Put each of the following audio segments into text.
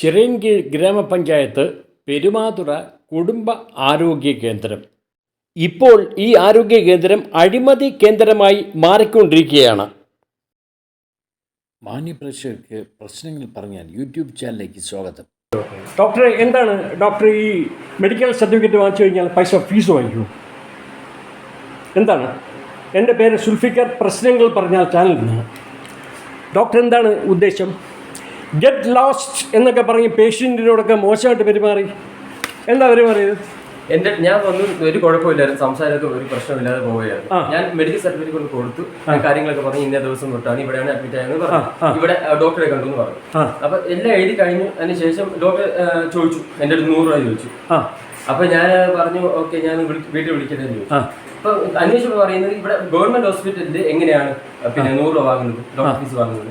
ചിറയൻകീഴ് ഗ്രാമപഞ്ചായത്ത് പെരുമാതുറ കുടുംബ ആരോഗ്യ കേന്ദ്രം. ഇപ്പോൾ ഈ ആരോഗ്യ കേന്ദ്രം അഴിമതി കേന്ദ്രമായി മാറിക്കൊണ്ടിരിക്കുകയാണ്. മാന്യപ്രേക്ഷകർക്ക് പ്രശ്നങ്ങൾ പറഞ്ഞാൽ യൂട്യൂബ് ചാനലിലേക്ക് സ്വാഗതം. ഡോക്ടറെ എന്താണ് ഡോക്ടർ ഈ മെഡിക്കൽ സർട്ടിഫിക്കറ്റ് വാങ്ങിച്ചു കഴിഞ്ഞാൽ പൈസ ഫീസ് വാങ്ങിക്കൂ? എന്താണ്? എന്റെ പേര് സുൽഫിക്കർ. പ്രശ്നങ്ങൾ പറഞ്ഞാൽ ചാനലിന് ഡോക്ടർ എന്താണ് ഉദ്ദേശം? ഗെറ്റ് ലോസ്റ്റ് എന്നൊക്കെ പറഞ്ഞ് പേഷ്യന്റിനോടൊക്കെ മോശമായിട്ട് പെരുമാറി. എന്താ പെരുമാറിയത്? എന്റെ ഞാൻ വന്നു ഒരു കുഴപ്പമില്ലായിരുന്നു. സംസാരമൊക്കെ ഒരു പ്രശ്നമില്ലാതെ പോവുകയായിരുന്നു ഞാൻ മെഡിക്കൽ സർട്ടിഫിക്കറ്റ് കൊണ്ട് കൊടുത്തു. കാര്യങ്ങളൊക്കെ പറഞ്ഞു ഇന്ന ദിവസം തൊട്ടാണ് ഇവിടെയാണ് അഡ്മിറ്റ് ആയെന്ന് പറഞ്ഞു. ഇവിടെ ഡോക്ടറെ കണ്ടു എന്ന് പറഞ്ഞു. അപ്പൊ എല്ലാം എഴുതി കഴിഞ്ഞു. അതിന് ശേഷം ഡോക്ടർ ചോദിച്ചു. എന്റെ അടുത്ത് നൂറ് രൂപ ചോദിച്ചു. അപ്പൊ ഞാൻ പറഞ്ഞു ഓക്കെ ഞാൻ വീട്ടിൽ വിളിക്കട്ടെ ചോദിച്ചു. അപ്പൊ അന്വേഷണം പറയുന്നത് ഇവിടെ ഗവൺമെന്റ് ഹോസ്പിറ്റലിൽ എങ്ങനെയാണ് പിന്നെ നൂറ് രൂപ വാങ്ങുന്നത് ഡോക്ടർ ഫീസ് വാങ്ങുന്നത്.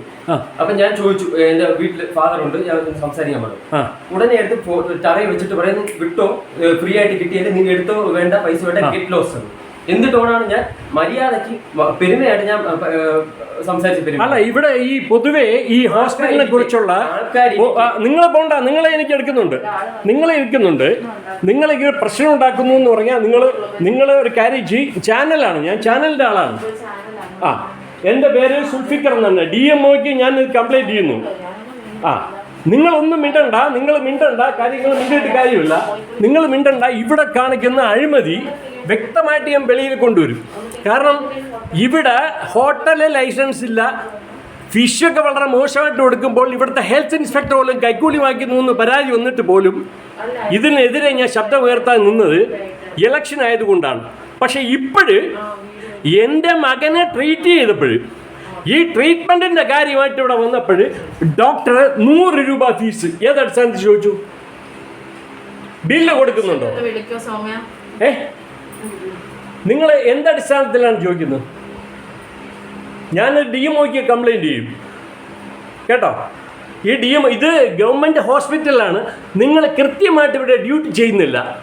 അപ്പൊ ഞാൻ ചോദിച്ചു എന്റെ വീട്ടിൽ ഫാദർ ഉണ്ട് ഞാൻ സംസാരിക്കാൻ പറഞ്ഞു. ഉടനെ എടുത്ത് തറയിൽ വെച്ചിട്ട് പറയുന്നത് വിട്ടോ ഫ്രീ ആയിട്ട് കിട്ടിയാലും നീ എടുത്തോ വേണ്ട പൈസ വേണ്ട ഗെറ്റ് ലോസ് എന്ന് ടോണാണ് ഞാൻ മര്യാദയ്ക്ക് വ- പെരുമയായിട്ട് ഞാൻ സംസാരിച്ച് അല്ല ഇവിടെ ഈ പൊതുവെ ഈ ഹോസ്പിറ്റലിനെ കുറിച്ചുള്ള നിങ്ങളെ നിങ്ങൾ പോണ്ട നിങ്ങളെ എനിക്ക് എടുക്കുന്നുണ്ട്. നിങ്ങളെ എടുക്കുന്നുണ്ട്. നിങ്ങൾ ഇങ്ങനെ പ്രശ്നം ഉണ്ടാക്കുന്നു എന്ന് പറഞ്ഞാൽ നിങ്ങൾ നിങ്ങൾ ഒരു കാര്യം ചെയ് ചാനലാണ്. ഞാൻ ചാനലിന്റെ ആളാണ്. ആ എന്റെ പേര് സുൽഫിക്കർ എന്നാണ്. ഡി എം ഒക്ക് ഞാൻ കംപ്ലൈന്റ് ചെയ്യുന്നു. ആ നിങ്ങളൊന്നും മിണ്ടണ്ട നിങ്ങൾ മിണ്ടണ്ട കാര്യങ്ങൾ മിണ്ടിയിട്ട് കാര്യമില്ല. നിങ്ങൾ മിണ്ടണ്ട ഇവിടെ കാണിക്കുന്ന അഴിമതി വ്യക്തമായിട്ട് ഞാൻ വെളിയിൽ കൊണ്ടുവരും. കാരണം ഇവിടെ ഹോട്ടലിൽ ലൈസൻസ് ഇല്ല. ഫിഷൊക്കെ വളരെ മോശമായിട്ട് കൊടുക്കുമ്പോൾ ഇവിടുത്തെ ഹെൽത്ത് ഇൻസ്പെക്ടർ പോലും കൈക്കൂലി വാങ്ങിക്കുന്നു എന്ന് പരാതി വന്നിട്ട് പോലും ഇതിനെതിരെ ഞാൻ ശബ്ദം ഉയർത്താൻ നിന്നത് ഇലക്ഷൻ ആയതുകൊണ്ടാണ്. പക്ഷേ ഇപ്പോഴ് എന്റെ മകനെ ട്രീറ്റ് ചെയ്തപ്പോൾ ഈ ട്രീറ്റ്മെന്റിന്റെ കാര്യമായിട്ട് ഇവിടെ വന്നപ്പോൾ ഡോക്ടർ നൂറ് രൂപ ഫീസ് ഏതടിസ്ഥാനത്തിൽ ചോദിച്ചു? ബില്ല് കൊടുക്കുന്നുണ്ടോ? ഏഹ് നിങ്ങൾ എന്തടിസ്ഥാനത്തിലാണ് ചോദിക്കുന്നത്? ഞാൻ ഡി എം ഒക്കെ കംപ്ലൈന്റ് ചെയ്യും. കേട്ടോ? ഈ ഡി എം ഇത് ഗവൺമെന്റ് ഹോസ്പിറ്റലാണ് നിങ്ങൾ കൃത്യമായിട്ട് ഇവിടെ ഡ്യൂട്ടി ചെയ്യുന്നില്ല.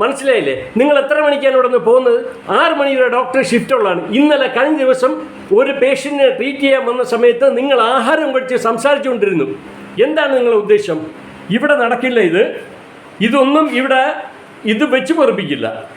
മനസ്സിലായില്ലേ? നിങ്ങൾ എത്ര മണിക്കാണ് ഇവിടെ നിന്ന് പോകുന്നത്? ആറ് മണി വരെ ഡോക്ടർ ഷിഫ്റ്റ് ഉള്ളതാണ്. ഇന്നലെ കഴിഞ്ഞ ദിവസം ഒരു പേഷ്യന്റിനെ ട്രീറ്റ് ചെയ്യാൻ വന്ന സമയത്ത് നിങ്ങൾ ആഹാരം കഴിച്ച് സംസാരിച്ചുകൊണ്ടിരുന്നു. എന്താണ് നിങ്ങളുടെ ഉദ്ദേശം? ഇവിടെ നടക്കില്ല ഇത്. ഇതൊന്നും ഇവിടെ ഇത് വെച്ച് പൊറപ്പിക്കില്ല.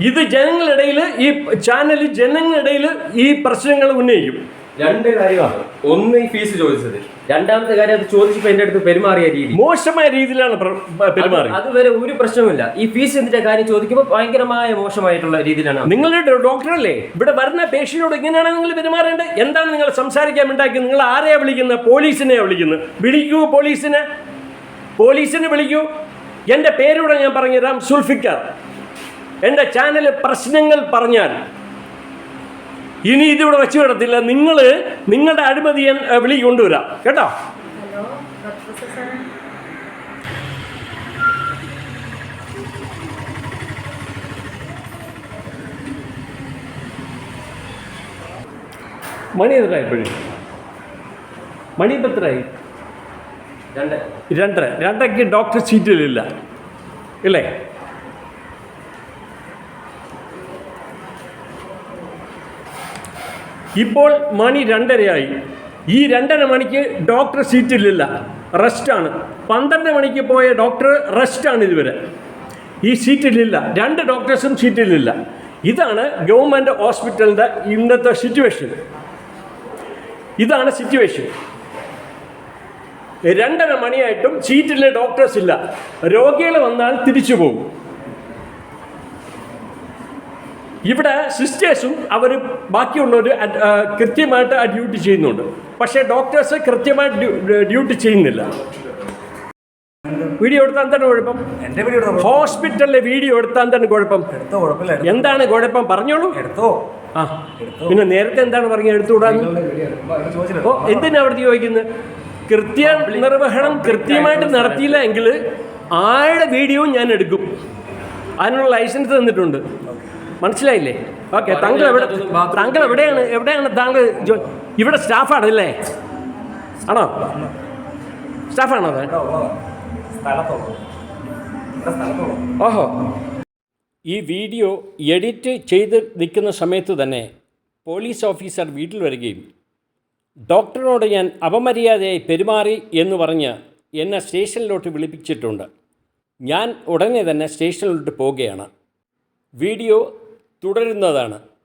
ഇത് ജനങ്ങളിടയിൽ ഈ ചാനൽ ജനങ്ങളിടയിൽ ഈ പ്രശ്നങ്ങൾ ഉന്നയിക്കും. രണ്ട് കാര്യമാണ്. ഒന്ന് ഈ ഫീസ് ചോദിച്ചത്. രണ്ടാമത്തെ കാര്യം അത് ചോദിച്ചപ്പോൾ എന്റെ അടുത്ത് പെരുമാറിയ രീതി. മോശമായ രീതിയിലാണ് പെരുമാറിയത് പെരുമാറി. അതുവരെ ഒരു പ്രശ്നവുമില്ല. ഈ ഫീസ് എന്തിന്റെ കാര്യം ചോദിക്കുമ്പോൾ ഭയങ്കരമായ മോശമായിട്ടുള്ള രീതിയിലാണ്. നിങ്ങളുടെ ഡോക്ടറല്ലേ? ഇവിടെ വരുന്ന പേഷ്യനോട് ഇങ്ങനെയാണ് നിങ്ങൾ പെരുമാറേണ്ടത്? എന്താണ് നിങ്ങൾ സംസാരിക്കാൻ ഉണ്ടാക്കി നിങ്ങൾ ആരെയാ വിളിക്കുന്നത് പോലീസിനെയാ വിളിക്കുന്നത് വിളിക്കൂ പോലീസിനെ. പോലീസിനെ വിളിക്കൂ. എന്റെ പേരൂടെ ഞാൻ പറഞ്ഞുതരാം. സുൽഫിക്കർ. എന്റെ ചാനലിൽ പ്രശ്നങ്ങൾ പറഞ്ഞാൽ ഇനി ഇതിവിടെ വെച്ച് വിടത്തില്ല. നിങ്ങൾ നിങ്ങളുടെ അഴിമതി ഞാൻ വിളി കൊണ്ടുവരാം. കേട്ടോ? മണി എത്രയായി ഇപ്പോഴും? മണി ഇപ്പം എത്രയായി? രണ്ട്. രണ്ടര. രണ്ടരയ്ക്ക് ഡോക്ടർ സീറ്റിലില്ല. ഇല്ലേ? ഇപ്പോൾ മണി രണ്ടരയായി. ഈ രണ്ടര മണിക്ക് ഡോക്ടർ സീറ്റിലില്ല. റെസ്റ്റാണ്. പന്ത്രണ്ട് മണിക്ക് പോയ ഡോക്ടർ റെസ്റ്റാണ് ഇതുവരെ. ഈ സീറ്റിലില്ല. രണ്ട് ഡോക്ടേഴ്സും സീറ്റിലില്ല. ഇതാണ് ഗവൺമെന്റ് ഹോസ്പിറ്റലിന്റെ ഇന്നത്തെ സിറ്റുവേഷൻ ഇതാണ് സിറ്റുവേഷൻ രണ്ടര മണിയായിട്ടും സീറ്റിലെ ഡോക്ടേഴ്സ് ഇല്ല. രോഗികൾ വന്നാൽ തിരിച്ചു പോകും. ഇവിടെ സിസ്റ്റേഴ്സും അവർ ബാക്കിയുള്ളവർ കൃത്യമായിട്ട് ആ ഡ്യൂട്ടി ചെയ്യുന്നുണ്ട്. പക്ഷേ ഡോക്ടേഴ്സ് കൃത്യമായിട്ട് ഡ്യൂട്ടി ചെയ്യുന്നില്ല. വീഡിയോ എടുത്താൽ എന്താണ് കുഴപ്പം? എന്റെ വീഡിയോ എടുത്തോ ഹോസ്പിറ്റലിലെ വീഡിയോ എടുത്താൽ എന്താണ് കുഴപ്പം. എന്താണ് കുഴപ്പം? പറഞ്ഞോളൂ. എടുത്തോ. ആ പിന്നെ നേരത്തെ എന്താണ് പറഞ്ഞത് എടുത്തുകൂടാന്ന് ഓ അപ്പോൾ എന്തിനാ അവിടെ ചോദിക്കുന്നത് കൃത്യ നിർവഹണം കൃത്യമായിട്ട് നടത്തിയില്ല എങ്കിൽ ആരുടെ വീഡിയോയും ഞാൻ എടുക്കും. അതിനുള്ള ലൈസൻസ് തന്നിട്ടുണ്ട്. മനസ്സിലായില്ലേ? ഓക്കെ താങ്കൾ എവിടെ താങ്കൾ എവിടെയാണ് എവിടെയാണ് താങ്കൾ ഇവിടെ സ്റ്റാഫാണ് അല്ലേ? ആണോ? സ്റ്റാഫാണോ അത്? ഓഹോ. ഈ വീഡിയോ എഡിറ്റ് ചെയ്ത് നിൽക്കുന്ന സമയത്ത് തന്നെ പോലീസ് ഓഫീസർ വീട്ടിൽ വരികയും ഡോക്ടറിനോട് ഞാൻ അപമര്യാദയായി പെരുമാറി എന്ന് പറഞ്ഞ് എന്നെ സ്റ്റേഷനിലോട്ട് വിളിപ്പിച്ചിട്ടുണ്ട്. ഞാൻ ഉടനെ തന്നെ സ്റ്റേഷനിലോട്ട് പോവുകയാണ്. വീഡിയോ തുടരുന്നതാണ്.